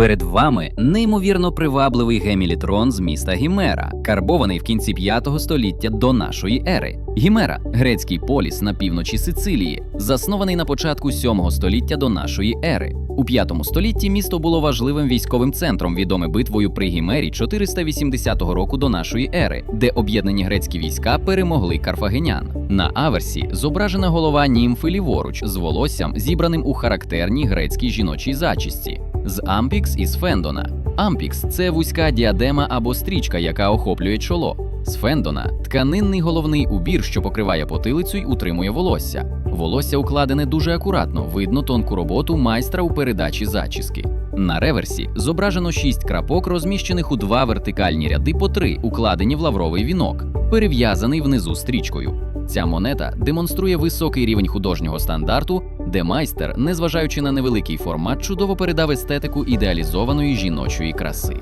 Перед вами неймовірно привабливий гемілітрон з міста Гімера, карбований в кінці 5 століття до нашої ери. Гімера грецький поліс на півночі Сицилії, заснований на початку 7 століття до нашої ери. У 5 столітті місто було важливим військовим центром, відоме битвою при Гімері 480 року до нашої ери, де об'єднані грецькі війська перемогли карфагенян. На аверсі зображена голова німфи ліворуч з волоссям, зібраним у характерній грецькій жіночій зачісті. З ампікс із Фендона. Ампікс це вузька діадема або стрічка, яка охоплює чоло. З Фендона тканинний головний убір, що покриває потилицю й утримує волосся. Волосся укладене дуже акуратно, видно тонку роботу майстра у передачі зачіски. На реверсі зображено шість крапок, розміщених у два вертикальні ряди по три, укладені в лавровий вінок, перев'язаний внизу стрічкою. Ця монета демонструє високий рівень художнього стандарту, де майстер, незважаючи на невеликий формат, чудово передав естетику ідеалізованої жіночої краси.